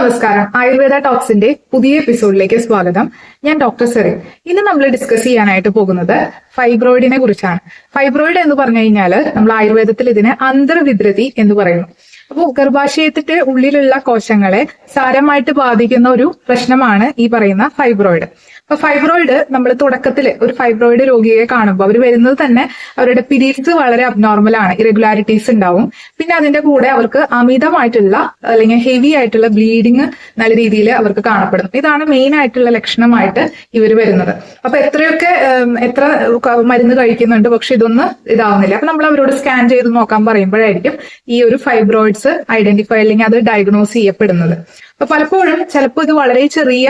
നമസ്കാരം. ആയുർവേദ ടോക്സിന്റെ പുതിയ എപ്പിസോഡിലേക്ക് സ്വാഗതം. ഞാൻ ഡോക്ടർ സെറിൻ. ഇന്ന് നമ്മൾ ഡിസ്കസ് ചെയ്യാനായിട്ട് പോകുന്നത് ഫൈബ്രോയിഡിനെ കുറിച്ചാണ്. ഫൈബ്രോയിഡ് എന്ന് പറഞ്ഞു കഴിഞ്ഞാൽ നമ്മൾ ആയുർവേദത്തിൽ ഇതിനെ അന്തർവിദ്രതി എന്ന് പറയുന്നു. അപ്പോൾ ഗർഭാശയത്തിന്റെ ഉള്ളിലുള്ള കോശങ്ങളെ സാരമായിട്ട് ബാധിക്കുന്ന ഒരു പ്രശ്നമാണ് ഈ പറയുന്ന ഫൈബ്രോയിഡ്. അപ്പൊ ഫൈബ്രോയിഡ് നമ്മൾ തുടക്കത്തിൽ ഒരു ഫൈബ്രോയിഡ് രോഗിയെ കാണുമ്പോൾ അവർ വരുന്നത് തന്നെ അവരുടെ പിരീഡ്സ് വളരെ അബ്നോർമൽ ആണ് ഇറഗുലാരിറ്റീസ് ഉണ്ടാവും. പിന്നെ അതിന്റെ കൂടെ അവർക്ക് അമിതമായിട്ടുള്ള അല്ലെങ്കിൽ ഹെവി ആയിട്ടുള്ള ബ്ലീഡിങ് നല്ല രീതിയിൽ അവർക്ക് കാണപ്പെടുന്നു. ഇതാണ് മെയിൻ ആയിട്ടുള്ള ലക്ഷണമായിട്ട് ഇവർ വരുന്നത്. അപ്പൊ എത്രയൊക്കെ എത്ര മരുന്ന് കഴിക്കുന്നുണ്ട് പക്ഷെ ഇതൊന്നും ഇതാവുന്നില്ല. അപ്പൊ നമ്മൾ അവരോട് സ്കാൻ ചെയ്ത് നോക്കാൻ പറയുമ്പോഴായിരിക്കും ഈ ഒരു ഫൈബ്രോയിഡ്സ് ഐഡന്റിഫൈ അല്ലെങ്കിൽ അത് ഡയഗ്നോസ് ചെയ്യപ്പെടുന്നത്. അപ്പൊ പലപ്പോഴും ചിലപ്പോൾ ഇത് വളരെ ചെറിയ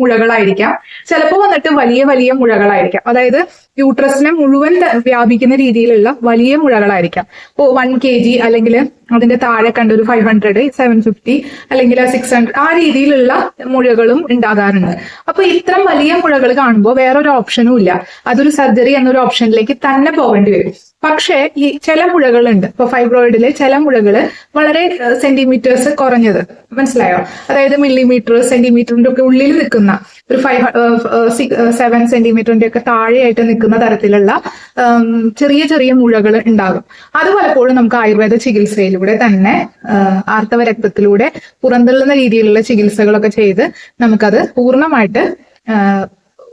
മുഴകളായിരിക്കാം ചിലപ്പോൾ വന്നിട്ട് വലിയ വലിയ മുഴകളായിരിക്കാം അതായത് യൂട്രസിനെ മുഴുവൻ വ്യാപിക്കുന്ന രീതിയിലുള്ള വലിയ മുഴകളായിരിക്കാം ഇപ്പോൾ വൺ കെ ജി അല്ലെങ്കിൽ അതിന്റെ താഴെ കണ്ട ഒരു ഫൈവ് ഹൺഡ്രഡ് സെവൻ ഫിഫ്റ്റി അല്ലെങ്കിൽ സിക്സ് ഹൺഡ്രഡ് ആ രീതിയിലുള്ള മുഴകളും ഉണ്ടാകാറുണ്ട്. അപ്പൊ ഇത്തരം വലിയ മുഴകൾ കാണുമ്പോൾ വേറൊരു ഓപ്ഷനും ഇല്ല. അതൊരു സർജറി എന്നൊരു ഓപ്ഷനിലേക്ക് തന്നെ പോകേണ്ടി വരും. പക്ഷേ ഈ ചില മുഴകളുണ്ട്. ഇപ്പൊ ഫൈബ്രോയിഡിലെ ചില മുഴകൾ വളരെ സെന്റിമീറ്റേഴ്സ് കുറഞ്ഞത്. മനസ്സിലായോ? അതായത് മില്ലിമീറ്റർ സെന്റിമീറ്ററിന്റെ ഒക്കെ ഉള്ളിൽ നിൽക്കുന്ന ഒരു ഫൈവ് സെവൻ സെന്റിമീറ്ററിന്റെ ഒക്കെ താഴെയായിട്ട് നിൽക്കുന്ന തരത്തിലുള്ള ചെറിയ ചെറിയ മുഴകൾ ഉണ്ടാകും. അത് പലപ്പോഴും നമുക്ക് ആയുർവേദ ചികിത്സയിലൂടെ തന്നെ ആർത്തവ രക്തത്തിലൂടെ പുറന്തള്ളുന്ന രീതിയിലുള്ള ചികിത്സകളൊക്കെ ചെയ്ത് നമുക്കത് പൂർണമായിട്ട്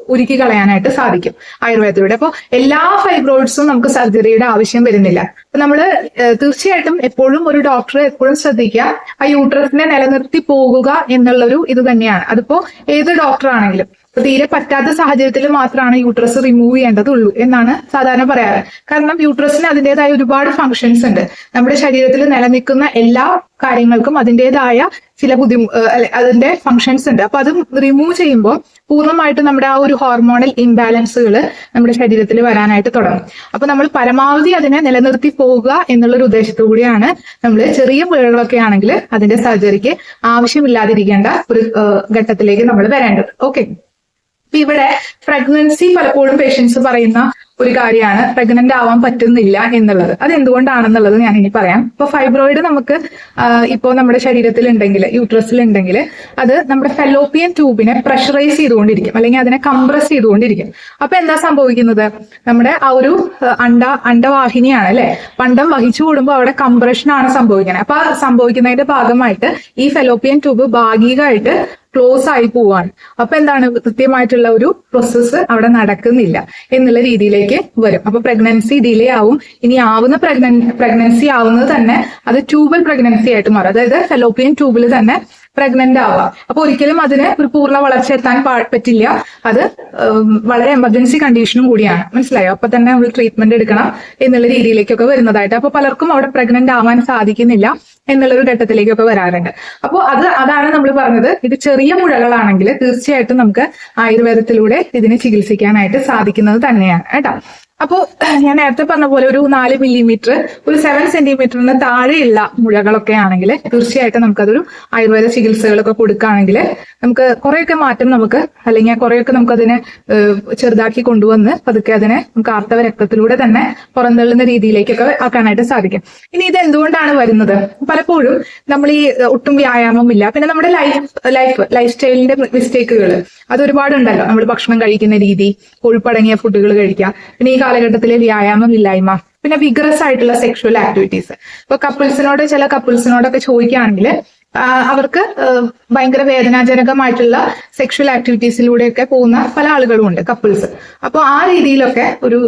ഉരുക്കി കളയാനായിട്ട് സാധിക്കും ആയുർവേദത്തിലൂടെ. അപ്പോൾ എല്ലാ ഫൈബ്രോയിഡ്സും നമുക്ക് സർജറിയുടെ ആവശ്യം വരുന്നില്ല. അപ്പൊ നമ്മൾ തീർച്ചയായിട്ടും എപ്പോഴും ഒരു ഡോക്ടറെ എപ്പോഴും ശ്രദ്ധിക്കുക. ആ യൂട്രസിനെ നിലനിർത്തി പോകുക എന്നുള്ളൊരു ഇത് തന്നെയാണ്. അതിപ്പോ ഏത് ഡോക്ടർ ആണെങ്കിലും. അപ്പൊ തീരെ പറ്റാത്ത സാഹചര്യത്തിൽ മാത്രമാണ് യൂട്രസ് റിമൂവ് ചെയ്യേണ്ടതുള്ളൂ എന്നാണ് സാധാരണ പറയാറ്. കാരണം യൂട്രസിന് അതിന്റെതായ ഒരുപാട് ഫങ്ഷൻസ് ഉണ്ട്. നമ്മുടെ ശരീരത്തിൽ നിലനിൽക്കുന്ന എല്ലാ കാര്യങ്ങൾക്കും അതിന്റെതായ ചില ബുദ്ധിമു അതിന്റെ ഫങ്ഷൻസ് ഉണ്ട്. അപ്പൊ അത് റിമൂവ് ചെയ്യുമ്പോൾ പൂർണമായിട്ട് നമ്മുടെ ആ ഒരു ഹോർമോണൽ ഇംബാലൻസുകൾ നമ്മുടെ ശരീരത്തിൽ വരാനായിട്ട് തുടങ്ങും. അപ്പൊ നമ്മൾ പരമാവധി അതിനെ നിലനിർത്തി പോവുക എന്നുള്ളൊരു ഉദ്ദേശത്തു കൂടിയാണ് നമ്മൾ ചെറിയ പുഴകളൊക്കെ ആണെങ്കിൽ അതിന്റെ സർജറിക്ക് ആവശ്യമില്ലാതിരിക്കേണ്ട ഒരു ഘട്ടത്തിലേക്ക് നമ്മൾ വരേണ്ടത്. ഓക്കെ ഇപ്പൊ ഇവിടെ പ്രഗ്നൻസി പലപ്പോഴും പേഷ്യൻസ് പറയുന്ന ഒരു കാര്യമാണ്. പ്രഗ്നന്റ് ആവാൻ പറ്റുന്നില്ല എന്നുള്ളത്. അത് എന്തുകൊണ്ടാണെന്നുള്ളത് ഞാൻ ഇനി പറയാം. ഇപ്പൊ ഫൈബ്രോയിഡ് നമുക്ക് ഇപ്പോൾ നമ്മുടെ ശരീരത്തിൽ ഉണ്ടെങ്കിൽ യൂട്രസിൽ ഉണ്ടെങ്കിൽ അത് നമ്മുടെ ഫെലോപ്പിയൻ ട്യൂബിനെ പ്രഷറൈസ് ചെയ്തുകൊണ്ടിരിക്കും. അല്ലെങ്കിൽ അതിനെ കംപ്രസ് ചെയ്തുകൊണ്ടിരിക്കും. അപ്പൊ എന്താ സംഭവിക്കുന്നത്? നമ്മുടെ ആ ഒരു അണ്ട അണ്ടവാഹിനിയാണ് അല്ലെ? പണ്ടം വഹിച്ചു കൂടുമ്പോൾ അവിടെ കംപ്രഷനാണ് സംഭവിക്കുന്നത്. അപ്പൊ സംഭവിക്കുന്നതിന്റെ ഭാഗമായിട്ട് ഈ ഫെലോപ്പിയൻ ട്യൂബ് ഭാഗികമായിട്ട് ക്ലോസ് ആയി പോവാണ് അപ്പൊ എന്താണ്? കൃത്യമായിട്ടുള്ള ഒരു പ്രോസസ്സ് അവിടെ നടക്കുന്നില്ല എന്നുള്ള രീതിയിലേക്ക് വരും. അപ്പൊ പ്രഗ്നൻസി ഡിലേ ആവും. ഇനി ആവുന്ന പ്രഗ്നൻ പ്രഗ്നൻസി ആവുന്നത് തന്നെ അത് ട്യൂബൽ പ്രഗ്നൻസി ആയിട്ട് മാറും. അതായത് ഫെലോപ്പിയൻ ട്യൂബിൽ തന്നെ പ്രഗ്നന്റ് ആവാം. അപ്പൊ ഒരിക്കലും അതിന് ഒരു പൂർണ വളർച്ച എത്താൻ പറ്റില്ല. അത് വളരെ എമർജൻസി കണ്ടീഷനും കൂടിയാണ്. മനസ്സിലായോ? അപ്പൊ തന്നെ നമ്മൾ ട്രീറ്റ്മെന്റ് എടുക്കണം എന്നുള്ള രീതിയിലേക്കൊക്കെ വരുന്നതായിട്ട്. അപ്പൊ പലർക്കും അവിടെ പ്രഗ്നന്റ് ആവാൻ സാധിക്കുന്നില്ല എന്നുള്ളൊരു ഘട്ടത്തിലേക്കൊക്കെ വരാറുണ്ട്. അപ്പോൾ അത് അതാണ് നമ്മൾ പറഞ്ഞത്. ഇത് ചെറിയ മുഴകളാണെങ്കിൽ തീർച്ചയായിട്ടും നമുക്ക് ആയുർവേദത്തിലൂടെ ഇതിനെ ചികിത്സിക്കാനായിട്ട് സാധിക്കുന്നത് തന്നെയാണ്. കേട്ടോ? അപ്പോൾ ഞാൻ നേരത്തെ പറഞ്ഞ പോലെ ഒരു നാല് മില്ലിമീറ്റർ ഒരു സെവൻ സെന്റിമീറ്ററിന് താഴെയുള്ള മുഴകളൊക്കെ ആണെങ്കിൽ തീർച്ചയായിട്ടും നമുക്കതൊരു ആയുർവേദ ചികിത്സകളൊക്കെ കൊടുക്കുകയാണെങ്കിൽ നമുക്ക് കുറേയൊക്കെ മാറ്റം നമുക്ക് അല്ലെങ്കിൽ കുറേയൊക്കെ നമുക്കതിനെ ചെറുതാക്കി കൊണ്ടുവന്ന് പതുക്കെ അതിനെ നമുക്ക് ആർത്തവ രക്തത്തിലൂടെ തന്നെ പുറന്തള്ളുന്ന രീതിയിലേക്കൊക്കെ ആക്കാനായിട്ട് സാധിക്കും. ഇനി ഇത് എന്തുകൊണ്ടാണ് വരുന്നത്? പലപ്പോഴും നമ്മൾ ഈ ഒട്ടും വ്യായാമമില്ല പിന്നെ നമ്മുടെ ലൈഫ് ലൈഫ് ലൈഫ് സ്റ്റൈലിന്റെ മിസ്റ്റേക്കുകൾ അത് ഒരുപാടുണ്ടല്ലോ. നമ്മൾ ഭക്ഷണം കഴിക്കുന്ന രീതി കൊഴുപ്പടങ്ങിയ ഫുഡുകൾ കഴിക്കുക. പിന്നെ ഈ കാലഘട്ടത്തിലെ വ്യായാമം ഇല്ലായ്മ പിന്നെ വിഗ്രസ് ആയിട്ടുള്ള സെക്ഷുവൽ ആക്ടിവിറ്റീസ് ഇപ്പൊ കപ്പിൾസിനോട് ചില കപ്പിൾസിനോടൊക്കെ ചോദിക്കുകയാണെങ്കിൽ അവർക്ക് ഭയങ്കര വേദനാജനകമായിട്ടുള്ള സെക്ഷൽ ആക്ടിവിറ്റീസിലൂടെയൊക്കെ പോകുന്ന പല ആളുകളും ഉണ്ട് കപ്പിൾസ് അപ്പോൾ ആ രീതിയിലൊക്കെ ഒരു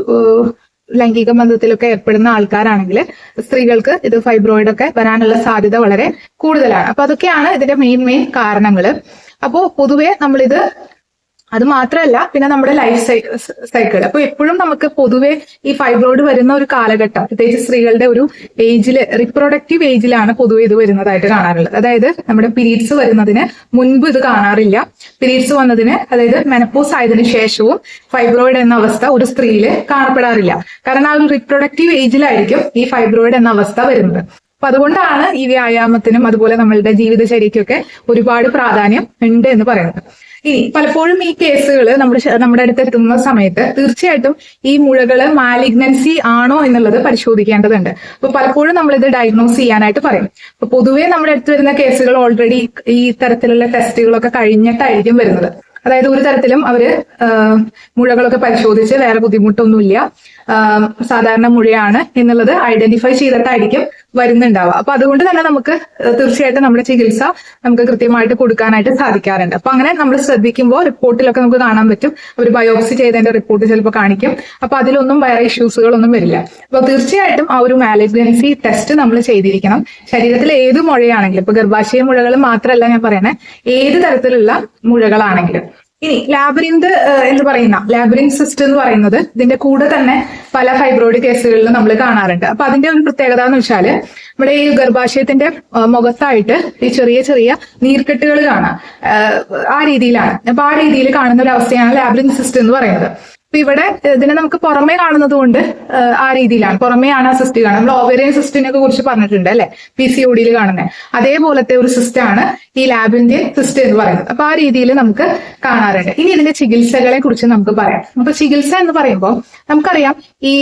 ലൈംഗിക ബന്ധത്തിലൊക്കെ ഏർപ്പെടുന്ന ആൾക്കാരാണെങ്കിൽ സ്ത്രീകൾക്ക് ഇത് ഫൈബ്രോയിഡ് ഒക്കെ വരാനുള്ള സാധ്യത വളരെ കൂടുതലാണ്. അപ്പൊ അതൊക്കെയാണ് ഇതിന്റെ മെയിൻ മെയിൻ കാരണങ്ങൾ അപ്പോൾ പൊതുവെ നമ്മളിത് അത് മാത്രമല്ല പിന്നെ നമ്മുടെ ലൈഫ് സൈക്കിൾ അപ്പൊ എപ്പോഴും നമുക്ക് പൊതുവെ ഈ ഫൈബ്രോയിഡ് വരുന്ന ഒരു കാലഘട്ടം പ്രത്യേകിച്ച് സ്ത്രീകളുടെ ഒരു ഏജിൽ റിപ്രൊഡക്റ്റീവ് ഏജിലാണ് പൊതുവെ ഇത് വരുന്നതായിട്ട് കാണാറുള്ളത്. അതായത് നമ്മുടെ പീരീഡ്സ് വരുന്നതിന് മുൻപ് ഇത് കാണാറില്ല. പീരീഡ്സ് വന്നതിന് അതായത് മെനപ്പോസ് ആയതിനു ശേഷവും ഫൈബ്രോയിഡ് എന്ന അവസ്ഥ ഒരു സ്ത്രീയിൽ കാണപ്പെടാറില്ല. കാരണം ആ ഒരു റിപ്രൊഡക്റ്റീവ് ഏജിലായിരിക്കും ഈ ഫൈബ്രോയിഡ് എന്ന അവസ്ഥ വരുന്നത്. അപ്പൊ അതുകൊണ്ടാണ് ഈ വ്യായാമത്തിനും അതുപോലെ നമ്മളുടെ ജീവിതചര്യയ്ക്കൊക്കെ ഒരുപാട് പ്രാധാന്യം ഉണ്ട് എന്ന് പറയുന്നത്. ഇനി പലപ്പോഴും ഈ കേസുകൾ നമ്മുടെ നമ്മുടെ അടുത്ത് എത്തുന്ന സമയത്ത് തീർച്ചയായിട്ടും ഈ മുഴകൾ മാലിഗ്നൻസി ആണോ എന്നുള്ളത് പരിശോധിക്കേണ്ടതുണ്ട്. അപ്പൊ പലപ്പോഴും നമ്മൾ ഇത് ഡയഗ്നോസ് ചെയ്യാനായിട്ട് പറയും. അപ്പൊ പൊതുവേ നമ്മുടെ അടുത്ത് വരുന്ന കേസുകൾ ഓൾറെഡി ഈ തരത്തിലുള്ള ടെസ്റ്റുകളൊക്കെ കഴിഞ്ഞിട്ടായിരിക്കും വരുന്നത്. അതായത് ഒരു തരത്തിലും അവർ മുഴകളൊക്കെ പരിശോധിച്ച് വേറെ ബുദ്ധിമുട്ടൊന്നുമില്ല. സാധാരണ മുഴയാണ് എന്നുള്ളത് ഐഡന്റിഫൈ ചെയ്തിട്ടായിരിക്കും വരുന്നുണ്ടാവുക. അപ്പൊ അതുകൊണ്ട് തന്നെ നമുക്ക് തീർച്ചയായിട്ടും നമ്മുടെ ചികിത്സ നമുക്ക് കൃത്യമായിട്ട് കൊടുക്കാനായിട്ട് സാധിക്കാറുണ്ട്. അപ്പൊ അങ്ങനെ നമ്മൾ ശ്രദ്ധിക്കുമ്പോൾ റിപ്പോർട്ടിലൊക്കെ നമുക്ക് കാണാൻ പറ്റും. ഒരു ബയോപ്സി ചെയ്തതിന്റെ റിപ്പോർട്ട് ചിലപ്പോൾ കാണിക്കും. അപ്പൊ അതിലൊന്നും വേറെ ഇഷ്യൂസുകളൊന്നും വരില്ല. അപ്പൊ തീർച്ചയായിട്ടും ആ ഒരു മാലിഗ്നൻസി ടെസ്റ്റ് നമ്മൾ ചെയ്തിരിക്കണം. ശരീരത്തിൽ ഏത് മുഴയാണെങ്കിലും ഇപ്പൊ ഗർഭാശയ മുഴകൾ മാത്രമല്ല ഞാൻ പറയണേ ഏത് തരത്തിലുള്ള മുഴകളാണെങ്കിലും. ഇനി ലാബറിന്ത് എന്ന് പറയുന്ന ലാബറിൻ സിസ്റ്റം എന്ന് പറയുന്നത് ഇതിന്റെ കൂടെ തന്നെ പല ഫൈബ്രോയിഡ് കേസുകളിലും നമ്മൾ കാണാറുണ്ട്. അപ്പൊ അതിന്റെ ഒരു പ്രത്യേകത എന്ന് വെച്ചാൽ നമ്മുടെ ഈ ഗർഭാശയത്തിന്റെ മുഖത്തായിട്ട് ഈ ചെറിയ ചെറിയ നീർക്കെട്ടുകൾ കാണാം. ആ, രീതിയിലാണ്. അപ്പൊ ആ രീതിയിൽ കാണുന്ന ഒരു അവസ്ഥയാണ് ലാബറിൻ സിസ്റ്റം എന്ന് പറയുന്നത്. അപ്പൊ ഇവിടെ ഇതിനെ നമുക്ക് പുറമേ കാണുന്നത് കൊണ്ട് ആ, രീതിയിലാണ്. പുറമേയാണ് ആ സിസ്റ്റ് കാണുന്നത്. നമ്മൾ ഓവേറിയൻ സിസ്റ്റിനെ കുറിച്ച് പറഞ്ഞിട്ടുണ്ട് അല്ലെ? പി സി ഒഡിയിൽ കാണുന്നത് അതേപോലത്തെ ഒരു സിസ്റ്റാണ് ഈ ലാബിന്റെ സിസ്റ്റ് എന്ന് പറയുന്നത്. അപ്പൊ ആ രീതിയിൽ നമുക്ക് കാണാറുണ്ട്. ഇനി ഇതിന്റെ ചികിത്സകളെ കുറിച്ച് നമുക്ക് പറയാം. അപ്പൊ ചികിത്സ എന്ന് പറയുമ്പോൾ നമുക്കറിയാം ഈ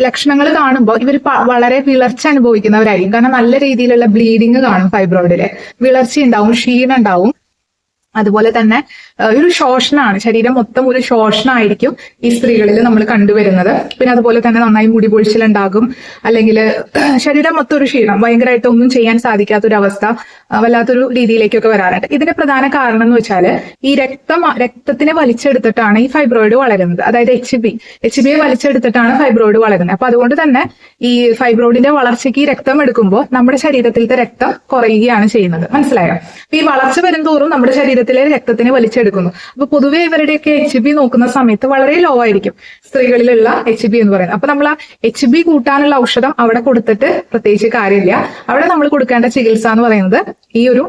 ലക്ഷണങ്ങൾ കാണുമ്പോൾ ഇവർ വളരെ വിളർച്ച അനുഭവിക്കുന്നവരായിരിക്കും. കാരണം നല്ല രീതിയിലുള്ള ബ്ലീഡിങ് കാണും ഫൈബ്രോയിഡിൽ വിളർച്ച ഉണ്ടാവും ക്ഷീണം ഉണ്ടാവും. അതുപോലെ തന്നെ ഒരു ശോഷണമാണ് ശരീരം മൊത്തം ഒരു ശോഷണമായിരിക്കും ഈ സ്ത്രീകളിൽ നമ്മൾ കണ്ടുവരുന്നത്. പിന്നെ അതുപോലെ തന്നെ നന്നായി മുടി പൊഴിച്ചിലുണ്ടാകും. അല്ലെങ്കിൽ ശരീരം മൊത്തം ഒരു ക്ഷീണം. ഭയങ്കരമായിട്ട് ഒന്നും ചെയ്യാൻ സാധിക്കാത്ത ഒരു അവസ്ഥ വല്ലാത്തൊരു രീതിയിലേക്കൊക്കെ വരാറുണ്ട്. ഇതിന്റെ പ്രധാന കാരണം എന്ന് വെച്ചാൽ ഈ രക്തം രക്തത്തിനെ വലിച്ചെടുത്തിട്ടാണ് ഈ ഫൈബ്രോയിഡ് വളരുന്നത്. അതായത് എച്ച് ബി എച്ച് ബിയെ വലിച്ചെടുത്തിട്ടാണ് ഫൈബ്രോയിഡ് വളരുന്നത്. അപ്പൊ അതുകൊണ്ട് തന്നെ ഈ ഫൈബ്രോയിഡിന്റെ വളർച്ചയ്ക്ക് ഈ രക്തം എടുക്കുമ്പോൾ നമ്മുടെ ശരീരത്തിലത്തെ രക്തം കുറയുകയാണ് ചെയ്യുന്നത്. മനസ്സിലായോ? ഈ വളർച്ച വരുംതോറും നമ്മുടെ ശരീരത്തിലെ രക്തത്തിന് വലിച്ചെടുക്കുന്നു. അപ്പൊ പൊതുവെ ഇവരുടെയൊക്കെ എച്ച് ബി നോക്കുന്ന സമയത്ത് വളരെ ലോ ആയിരിക്കും സ്ത്രീകളിലുള്ള എച്ച് ബി എന്ന് പറയുന്നത്. അപ്പൊ നമ്മൾ ആ എച്ച് ബി കൂട്ടാനുള്ള ഔഷധം അവിടെ കൊടുത്തിട്ട് പ്രത്യേകിച്ച് കാര്യമില്ല. അവിടെ നമ്മൾ കൊടുക്കേണ്ട ചികിത്സ എന്ന് പറയുന്നത് ഈ ഒരു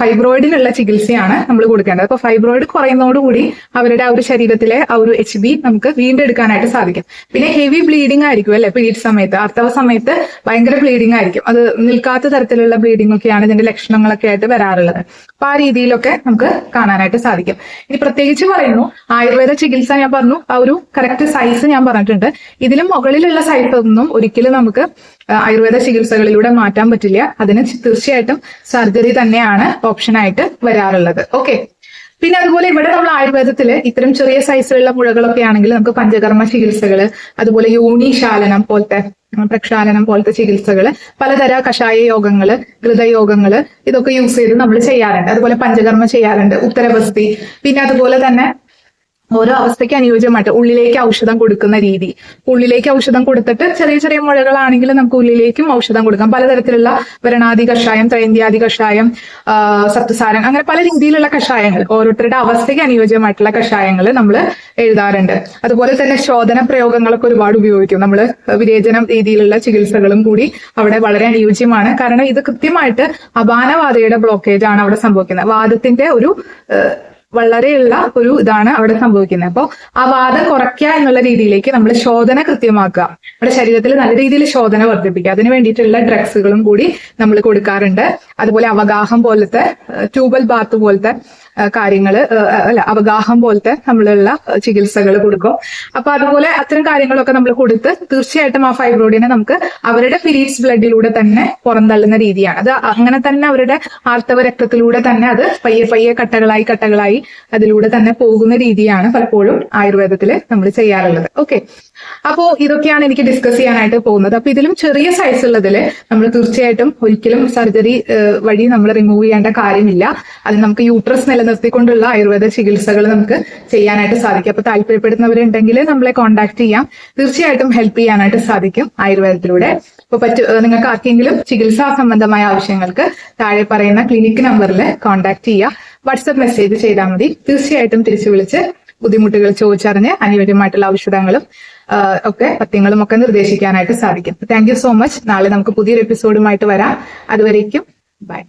ഫൈബ്രോയിഡിനുള്ള ചികിത്സയാണ് നമ്മൾ കൊടുക്കേണ്ടത്. അപ്പൊ ഫൈബ്രോയിഡ് കുറയുന്നതോടുകൂടി അവരുടെ ആ ഒരു ശരീരത്തിലെ ആ ഒരു എച്ച് ബി നമുക്ക് വീണ്ടെടുക്കാനായിട്ട് സാധിക്കും. പിന്നെ ഹെവി ബ്ലീഡിംഗ് ആയിരിക്കും അല്ലെ? പീരീഡ് സമയത്ത് അർത്ഥവ സമയത്ത് ഭയങ്കര ബ്ലീഡിംഗ് ആയിരിക്കും. അത് നിൽക്കാത്ത തരത്തിലുള്ള ബ്ലീഡിംഗ് ഒക്കെയാണ് ഇതിന്റെ ലക്ഷണങ്ങളൊക്കെ ആയിട്ട് വരാറുള്ളത്. അപ്പൊ ആ രീതിയിലൊക്കെ നമുക്ക് കാണാനായിട്ട് സാധിക്കും. ഇനി പ്രത്യേകിച്ച് പറയുന്നു ആയുർവേദ ചികിത്സ ഞാൻ പറഞ്ഞു ആ ഒരു കറക്റ്റ് സൈസ് ഞാൻ പറഞ്ഞിട്ടുണ്ട്. ഇതിലും മുകളിലുള്ള സൈസ് ഒന്നും ഒരിക്കലും നമുക്ക് ആയുർവേദ ചികിത്സകളിലൂടെ മാറ്റാൻ പറ്റില്ല. അതിന് തീർച്ചയായിട്ടും സർജറി തന്നെയാണ് ഓപ്ഷനായിട്ട് വരാറുള്ളത്. ഓക്കെ പിന്നെ അതുപോലെ ഇവിടെ നമ്മൾ ആയുർവേദത്തിൽ ഇത്തരം ചെറിയ സൈസിലുള്ള മുഴകളൊക്കെ ആണെങ്കിൽ നമുക്ക് പഞ്ചകർമ്മ ചികിത്സകൾ അതുപോലെ യൂണിശാലനം പോലത്തെ ഉം, പ്രക്ഷാലനം പോലത്തെ ചികിത്സകൾ പലതര കഷായ യോഗങ്ങൾ ഹൃദയോഗങ്ങൾ ഇതൊക്കെ യൂസ് ചെയ്ത് നമ്മൾ ചെയ്യാറുണ്ട്. അതുപോലെ പഞ്ചകർമ്മ ചെയ്യാറുണ്ട് ഉത്തരവസ്തി പിന്നെ അതുപോലെ തന്നെ ഓരോ അവസ്ഥയ്ക്ക് അനുയോജ്യമായിട്ട് ഉള്ളിലേക്ക് ഔഷധം കൊടുക്കുന്ന രീതി. ഉള്ളിലേക്ക് ഔഷധം കൊടുത്തിട്ട് ചെറിയ ചെറിയ മുഴകളാണെങ്കിൽ നമുക്ക് ഉള്ളിലേക്കും ഔഷധം കൊടുക്കാം. പലതരത്തിലുള്ള വരണാദി കഷായം ത്രൈന്ത്യാദി കഷായം സപ്തസാരം അങ്ങനെ പല രീതിയിലുള്ള കഷായങ്ങൾ. ഓരോരുത്തരുടെ അവസ്ഥയ്ക്ക് അനുയോജ്യമായിട്ടുള്ള കഷായങ്ങൾ നമ്മൾ എഴുതാറുണ്ട്. അതുപോലെ തന്നെ ശോധന പ്രയോഗങ്ങളൊക്കെ ഒരുപാട് ഉപയോഗിക്കും. നമ്മൾ വിരേചനം രീതിയിലുള്ള ചികിത്സകളും കൂടി അവിടെ വളരെ അനുയോജ്യമാണ്. കാരണം ഇത് കൃത്യമായിട്ട് അപാനവാതയുടെ ബ്ലോക്കേജ് ആണ് അവിടെ സംഭവിക്കുന്നത്. വാദത്തിന്റെ ഒരു വളരെയുള്ള ഒരു ഇതാണ് അവിടെ സംഭവിക്കുന്നത്. അപ്പോൾ ആ വാദം കുറയ്ക്കുക എന്നുള്ള രീതിയിലേക്ക് നമ്മൾ ശോധന കൃത്യമാക്കുക. നമ്മുടെ ശരീരത്തിൽ നല്ല രീതിയിൽ ശോധന വർദ്ധിപ്പിക്കുക. അതിന് വേണ്ടിയിട്ടുള്ള ഡ്രഗ്സുകളും കൂടി നമ്മൾ കൊടുക്കാറുണ്ട്. അതുപോലെ അവഗാഹം പോലത്തെ ട്യൂബൽ ബാത്ത് പോലത്തെ കാര്യങ്ങൾ അല്ല അവഗാഹം പോലത്തെ നമ്മളുള്ള ചികിത്സകൾ കൊടുക്കും. അപ്പൊ അതുപോലെ അത്തരം കാര്യങ്ങളൊക്കെ നമ്മൾ കൊടുത്ത് തീർച്ചയായിട്ടും ആ ഫൈബ്രോയിഡിനെ നമുക്ക് അവരുടെ പീരീഡ്സ് ബ്ലഡിലൂടെ തന്നെ പുറന്തള്ളുന്ന രീതിയാണ്. അത് അങ്ങനെ തന്നെ അവരുടെ ആർത്തവ രക്തത്തിലൂടെ തന്നെ അത് പയ്യെ പയ്യെ കട്ടകളായി കട്ടകളായി അതിലൂടെ തന്നെ പോകുന്ന രീതിയാണ് പലപ്പോഴും ആയുർവേദത്തിൽ നമ്മൾ ചെയ്യാറുള്ളത്. ഓക്കെ അപ്പോ ഇതൊക്കെയാണ് എനിക്ക് ഡിസ്കസ് ചെയ്യാനായിട്ട് പോകുന്നത്. അപ്പൊ ഇതിലും ചെറിയ സൈസ് ഉള്ളതിൽ നമ്മൾ തീർച്ചയായിട്ടും ഒരിക്കലും സർജറി വഴി നമ്മൾ റിമൂവ് ചെയ്യേണ്ട കാര്യമില്ല. അത് നമുക്ക് യൂട്രസ് നിലനിർത്തിക്കൊണ്ടുള്ള ആയുർവേദ ചികിത്സകൾ നമുക്ക് ചെയ്യാനായിട്ട് സാധിക്കും. അപ്പൊ താല്പര്യപ്പെടുന്നവരുണ്ടെങ്കിൽ നമ്മളെ കോൺടാക്ട് ചെയ്യാം. തീർച്ചയായിട്ടും ഹെൽപ്പ് ചെയ്യാനായിട്ട് സാധിക്കും ആയുർവേദത്തിലൂടെ. ഇപ്പൊ പറ്റു നിങ്ങൾക്ക് ആർക്കെങ്കിലും ചികിത്സാ സംബന്ധമായ ആവശ്യങ്ങൾക്ക് താഴെ പറയുന്ന ക്ലിനിക് നമ്പറിൽ കോൺടാക്ട് ചെയ്യുക. വാട്സപ്പ് മെസ്സേജ് ചെയ്താൽ മതി. തീർച്ചയായിട്ടും തിരിച്ചു വിളിച്ച് ബുദ്ധിമുട്ടുകൾ ചോദിച്ചറിഞ്ഞ് അനുയോജ്യമായിട്ടുള്ള ഔഷധങ്ങളും ഒക്കെ പത്യങ്ങളും ഒക്കെ നിർദ്ദേശിക്കാനായിട്ട് സാധിക്കും. താങ്ക് സോ മച്ച് നാളെ നമുക്ക് പുതിയൊരു എപ്പിസോഡുമായിട്ട് വരാം. അതുവരേക്കും ബൈ